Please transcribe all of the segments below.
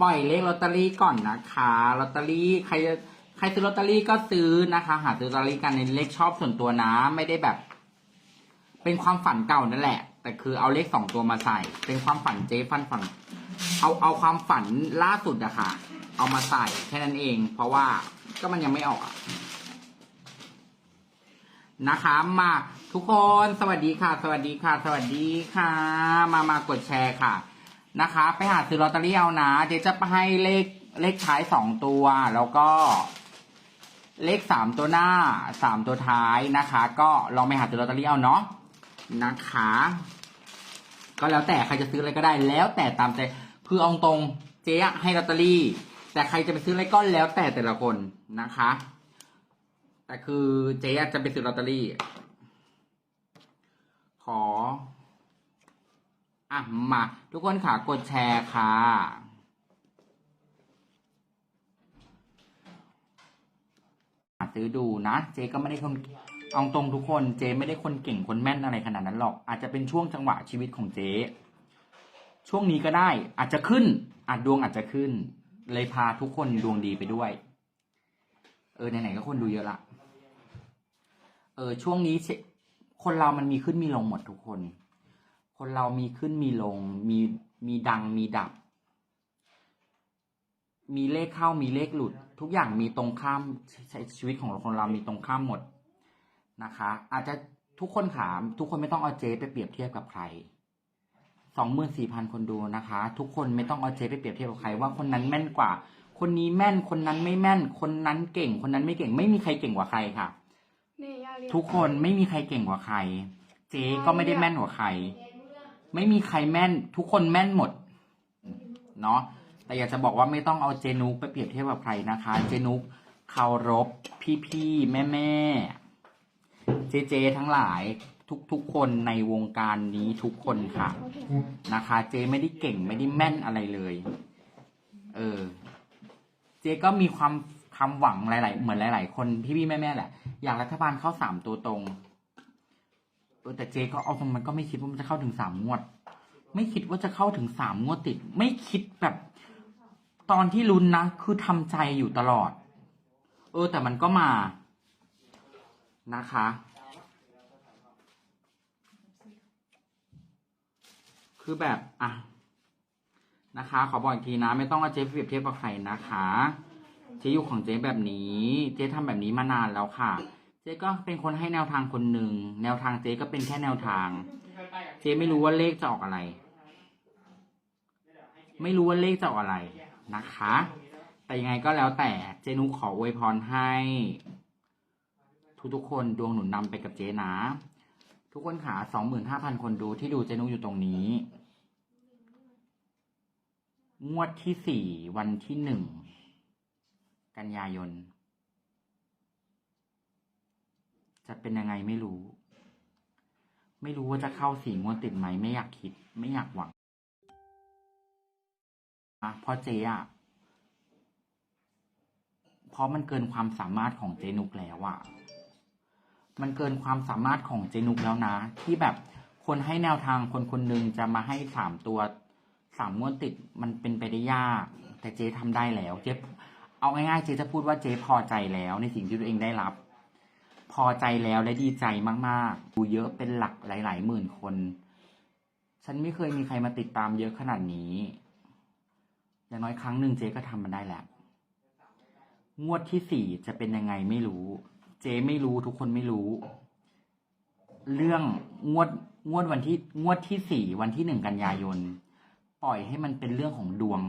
ปล่อยเลขลอตเตอรี่ก่อนนะคะลอตเตอรี่ใครใครซื้อลอตเตอรี่ก็ซื้อนะคะ หาซื้อลอตเตอรี่กันในเลขชอบส่วนตัวนะ ไม่ได้แบบ เป็นความฝันเก่านั่นแหละ แต่คือเอาเลขสองตัวมาใส่ เป็นความฝันเจ๊ฟันฝัน เอาเอาความฝันล่าสุดอะค่ะ เอามาใส่แค่นั้นเอง เพราะว่าก็มันยังไม่ออกนะคะมาทุกคนสวัสดีค่ะ สวัสดีค่ะ สวัสดีค่ะ มามากดแชร์ค่ะ นะคะ ไปหาซื้อลอตเตอรี่เอานะเดี๋ยวจะให้เลขเลขท้ายสองตัว แล้วก็ เลขสามตัวหน้าสามตัวท้ายนะคะ ก็ลองไปหาซื้อลอตเตอรี่เอาเนาะนะคะ ก็แล้วแต่ใครจะซื้ออะไรก็ได้ แล้วแต่ตามใจคือเอาตรงเจ๊ให้ลอตเตอรี่ แต่ใครจะไปซื้ออะไรก็แล้วแต่แต่ละคนนะคะ แต่คือเจ๊จะไปซื้อลอตเตอรี่ ขอ อะมาทุกคนค่ะกดแชร์ค่ะ หาซื้อดูนะ เจ๊ก็ไม่ได้คนเอาตรงทุกคนเจ๊ไม่ได้คนเก่งคนแม่นอะไรขนาดนั้นหรอก อาจจะเป็นช่วงจังหวะชีวิตของเจ๊ช่วงนี้ก็ได้อาจจะขึ้น อาจดวงอาจจะขึ้น เลยพาทุกคนดวงดีไปด้วย เออไหนๆก็คนดูเยอะละเออช่วงนี้คนเรามันมีขึ้นมีลงหมดทุกคน คนเรามีขึ้นมีลง มีมีดังมีดับ มีเลขเข้ามีเลขหลุด ทุกอย่างมีตรงข้ามใช้ชีวิตของคนเรามีตรงข้ามหมดนะคะ อาจจะทุกคนถามทุกคนไม่ต้องเอาเจ๊ไปเปรียบเทียบกับใครสองหมื่นสี่พันคนดูนะคะ ทุกคนไม่ต้องเอาเจ๊ไปเปรียบเทียบกับใครว่าคนนั้นแม่นกว่า คนนี้แม่นคนนั้นไม่แม่น คนนั้นเก่ง คนนั้นไม่เก่ง ไม่มีใครเก่งกว่าใครค่ะนี่ย่าเรียกทุกคนไม่มีใครเก่งกว่าใคร เจ๊ก็ไม่ได้แม่นกว่าใคร ไม่มีใครแม่นทุกคนแม่นหมด เนาะแต่อยากจะบอกว่าไม่ต้องเอาเจนุกไปเปรียบเทียบกับใครนะคะ เจนุกเคารพพี่ๆแม่แม่เจเจทั้งหลายทุกๆคนในวงการนี้ทุกคนค่ะ นะคะ เจไม่ได้เก่งไม่ได้แม่นอะไรเลย เออ เจก็มีความความหวังหลาย ๆ เหมือนหลาย ๆ คนพี่ๆแม่ๆแหละ อยากรัฐบาลเข้าสามตัวตรงแต่เจก็เอาตรงมันก็ไม่คิดว่ามันจะเข้าถึงสามงวด ไม่คิดว่าจะเข้าถึงสามงวดติด ไม่คิดแบบ ตอนที่ลุ้นนะ คือทำใจอยู่ตลอด เออ แต่มันก็มานะคะ คือแบบ อะ นะคะ ขอบอกอีกทีนะ ไม่ต้องเอาเจ๊ไปเปรียบเทียบกับใครนะคะเจ๊อยู่ของเจ๊แบบนี้ เจ๊ทำแบบนี้มานานแล้วค่ะ เจ๊ก็เป็นคนให้แนวทางคนหนึ่ง แนวทางเจ๊ก็เป็นแค่แนวทาง จ๊ไม่รู้ว่าเลขจะออกอะไร ไม่รู้ว่าเลขจะออกอะไรนะคะ แต่ยังไงก็แล้วแต่เจนุขออวยพรให้ ทุกๆคนดวงหนุนนำไปกับเจนะ ทุกคนขาสองหมื่นห้าพันคนดูที่ดูเจนุอยู่ตรงนี้ งวดที่สี่วันที่หนึ่งกันยายน จะเป็นยังไงไม่รู้ ไม่รู้ว่าจะเข้าสี่งวดติดไหมไม่อยากคิด ไม่อยากหวังอะเพราะเจ๊อะเพราะมันเกินความสามารถของเจนุกแล้วอะมันเกินความสามารถของเจนุกแล้วนะ ที่แบบคนให้แนวทางคนคนหนึ่งจะมาให้สามตัวสามงวดติดมันเป็นไปได้ยาก แต่เจ๊ทำได้แล้ว เจ๊เอาง่ายๆเจ๊จะพูดว่าเจ๊พอใจแล้ว ในสิ่งที่ตัวเองได้รับ พอใจแล้วและดีใจมากๆ ดูเยอะเป็นหลักหลายๆหมื่นคน ฉันไม่เคยมีใครมาติดตามเยอะขนาดนี้ อย่างน้อยครั้งหนึ่งเจ๊ก็ทำมันได้แหละ งวดที่สี่จะเป็นยังไงไม่รู้ เจ๊ไม่รู้ทุกคนไม่รู้ เรื่องงวดงวดวันที่งวดที่สี่วันที่หนึ่งกันยายน ปล่อยให้มันเป็นเรื่องของดวง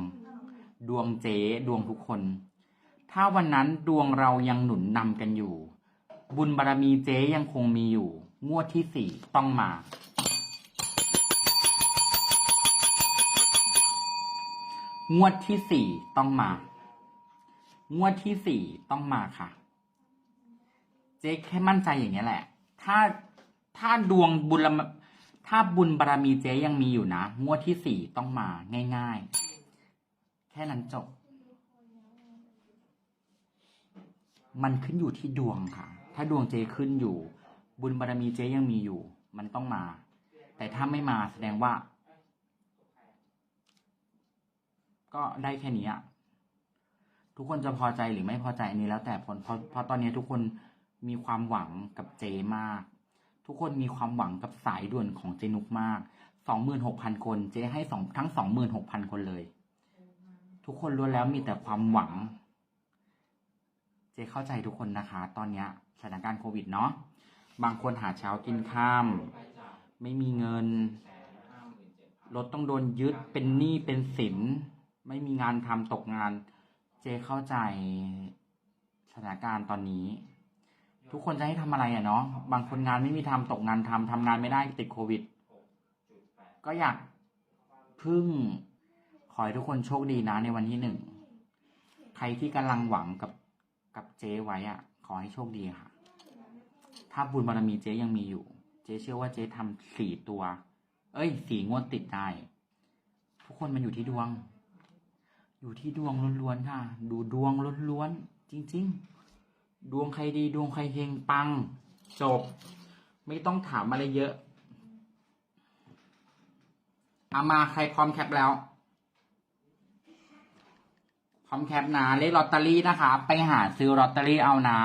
ดวงเจ๊ดวงทุกคน ถ้าวันนั้นดวงเรายังหนุนนำกันอยู่ บุญบารมีเจ๊ยังคงมีอยู่ งวดที่สี่ต้องมา งวดที่สี่ต้องมา งวดที่สี่ต้องมาค่ะ เจ๊แค่มั่นใจอย่างนี้แหละ ถ้าถ้าดวงบุญละถ้าบุญบารมีเจ๊ยังมีอยู่นะ งวดที่สี่ต้องมาง่าย ๆ แค่นั้นจบมันขึ้นอยู่ที่ดวงค่ะ ถ้าดวงเจขึ้นอยู่ บุญบารมีเจยังมีอยู่ มันต้องมา แต่ถ้าไม่มาแสดงว่า ก็ได้แค่นี้อะทุกคนจะพอใจหรือไม่พอใจนนี้แล้วแต่ผลเพราะเพราะตอนนี้ทุกคนมีความหวังกับเจมาก ทุกคนมีความหวังกับสายด่วนของเจนุกมากสองหมื่นหกพันคน เจให้สองทั้งสองหมื่นหกพันคนเลย ทุกคนล้วนแล้วมีแต่ความหวัง เจเข้าใจทุกคนนะคะ ตอนเนี้ยสถานการณ์โควิดเนาะบางคนหาเช้ากินข้ามไม่มีเงินรถต้องโดนยึดเป็นหนี้เป็นสิน ไม่มีงานทำตกงาน เจเข้าใจสถานการณ์ตอนนี้ ทุกคนจะให้ทำอะไรอะเนาะบางคนงานไม่มีทำตกงานทำทำงานไม่ได้ติดโควิด ก็อยากพึ่งขอให้ทุกคนโชคดีนะในวันที่หนึ่ง ใครที่กำลังหวังกับ กับเจ๊ไว้อะ ขอให้โชคดีค่ะ ถ้าบุญบารมีเจ๊ยังมีอยู่ เจ๊เชื่อว่าเจ๊ทำสี่ตัว เอ้ยสี่งวดติดได้ทุกคนมันอยู่ที่ดวง อยู่ที่ดวงล้วนๆค่ะ ดูดวงล้วนๆจริง ๆ ดวงใครดีดวงใครเฮงปัง จบ ไม่ต้องถามอะไรเยอะเอามาใครพร้อมแคปแล้ว พร้อมแคปนะเลขลอตเตอรี่นะคะ ไปหาซื้อลอตเตอรี่เอานะ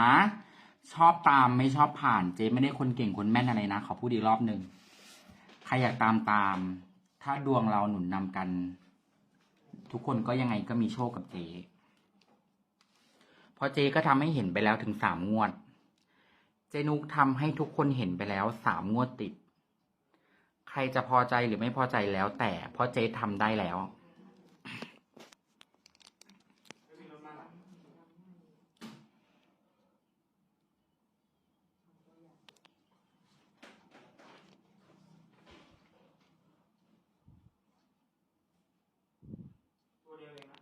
ชอบตามไม่ชอบผ่านเจ๊ไม่ได้คนเก่งคนแม่นอะไรนะ ขอพูดอีกรอบหนึ่งใครอยากตามตาม ถ้าดวงเราหนุนนำกัน ทุกคนก็ยังไงก็มีโชคกับเจ๊เพราะเจ๊ก็ทำให้เห็นไปแล้วถึงสามงวด เจนุกทำให้ทุกคนเห็นไปแล้วสามงวดติด ใครจะพอใจหรือไม่พอใจแล้วแต่เพราะเจ๊ทำได้แล้ว ตัวเดียวเองนะ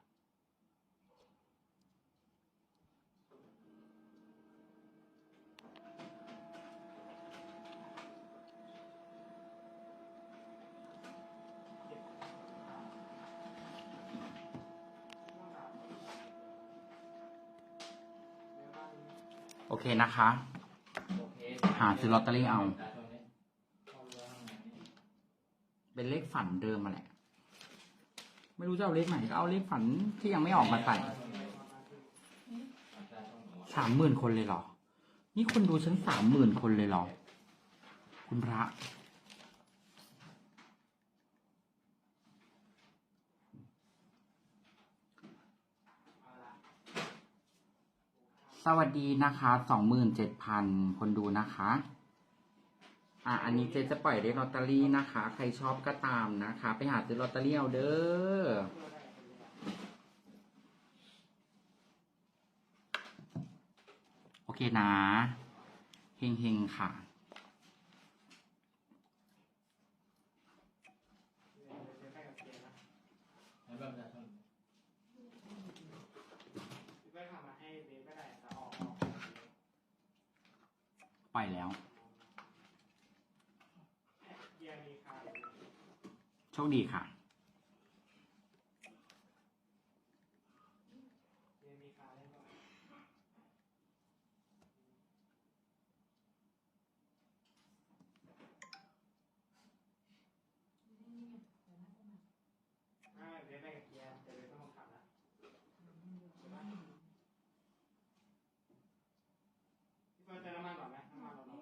โอเคนะคะ หาซื้อลอตเตอรี่เอา เป็นเลขฝันเดิมมาแหละ ไม่รู้จะเอาเลขไหนก็เอาเลขฝันที่ยังไม่ออกมาใส่สามหมื่นคนเลยเหรอ นี่คนดูฉันสามหมื่นคนเลยเหรอ คุณพระ สวัสดีนะคะสองหมื่นเจ็ดพันคนดูนะคะ อะอันนี้เจ๊จะปล่อยเลขลอตเตอรี่นะคะ ใครชอบก็ตามนะคะ ไปหาซื้อลอตเตอรี่เอาเด้อโอเคนะเฮงๆค่ะ พี่ไปทำมาให้เบสก็ได้แต่ออกออก ปล่อย แล้วเกียร์มีคาร์โชคดีค่ะ